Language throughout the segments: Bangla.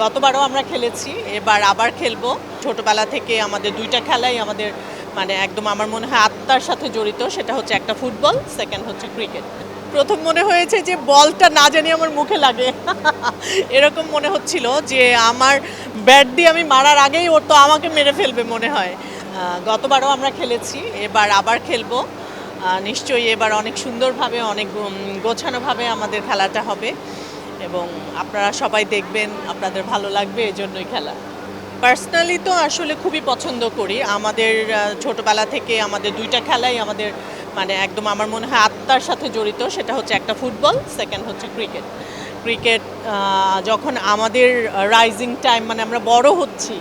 গতবারও আমরা খেলেছি, এবার আবার খেলব। ছোটবেলা থেকে আমাদের দুইটা খেলাই আমাদের মানে একদম আমার মনে হয় আত্মার সাথে জড়িত, সেটা হচ্ছে একটা ফুটবল সেকেন্ড হচ্ছে ক্রিকেট প্রথম মনে হয়েছে যে বলটা না জানি আমার মুখে লাগে। এরকম মনে হচ্ছিল যে আমার ব্যাট দিয়ে আমি মারার আগেই ওর তো আমাকে মেরে ফেলবে মনে হয়। গতবারও আমরা খেলেছি, এবার আবার খেলব। নিশ্চয়ই এবার অনেক সুন্দরভাবে, অনেক গোছানোভাবে আমাদের খেলাটা হবে। এবং আপনারা সবাই দেখবেন আপনাদের ভালো লাগবে এই জন্যই খেলা। পার্সোনালি তো আসলে খুবই পছন্দ করি। আমাদের ছোটবেলা থেকে আমাদের দুইটা খেলাই আমাদের মানে একদম আমার মনে হয় আত্মার সাথে জড়িত। সেটা হচ্ছে একটা ফুটবল সেকেন্ড হচ্ছে ক্রিকেট ক্রিকেট যখন আমাদের রাইজিং টাইম মানে আমরা বড় হচ্ছি,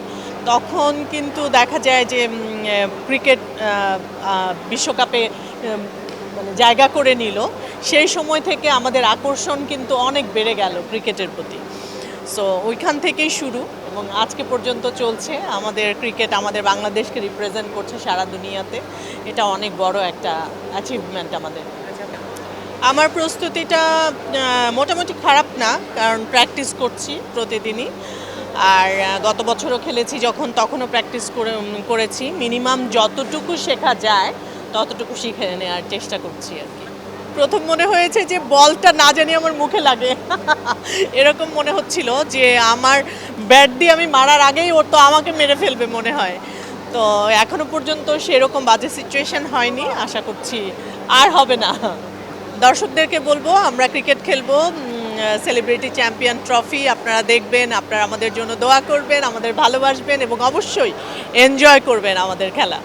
তখন কিন্তু দেখা যায় যে ক্রিকেট বিশ্বকাপে মানে জায়গা করে নিল। সেই সময় থেকে আমাদের আকর্ষণ কিন্তু অনেক বেড়ে গেল ক্রিকেটের প্রতি। সো ওইখান থেকেই শুরু এবং আজকে পর্যন্ত চলছে। আমাদের ক্রিকেট আমাদের বাংলাদেশকে রিপ্রেজেন্ট করছে সারা দুনিয়াতে। এটা অনেক বড় একটা অ্যাচিভমেন্ট আমাদের। আমার প্রস্তুতিটা মোটামুটি খারাপ না, কারণ প্র্যাকটিস করছি প্রতিদিনই। আর গত বছরও খেলেছি যখন তখনও প্র্যাকটিস করে করেছি। মিনিমাম যতটুকু শেখা যায়, ততটুকু শিখে নেওয়ার চেষ্টা করছি আর কি। প্রথম মনে হয়েছে যে বলটা না জানি আমার মুখে লাগে। এরকম মনে হচ্ছিল যে আমার ব্যাট দিয়ে আমি মারার আগেই ওর তো আমাকে মেরে ফেলবে মনে হয়। তো এখনও পর্যন্ত সেরকম বাজে সিচুয়েশন হয়নি, আশা করছি আর হবে না। দর্শকদেরকে বলব, আমরা ক্রিকেট খেলব সেলিব্রিটি চ্যাম্পিয়ন ট্রফি আপনারা দেখবেন, আপনারা আমাদের জন্য দোয়া করবেন, আমাদের ভালোবাসবেন এবং অবশ্যই এনজয় করবেন আমাদের খেলা।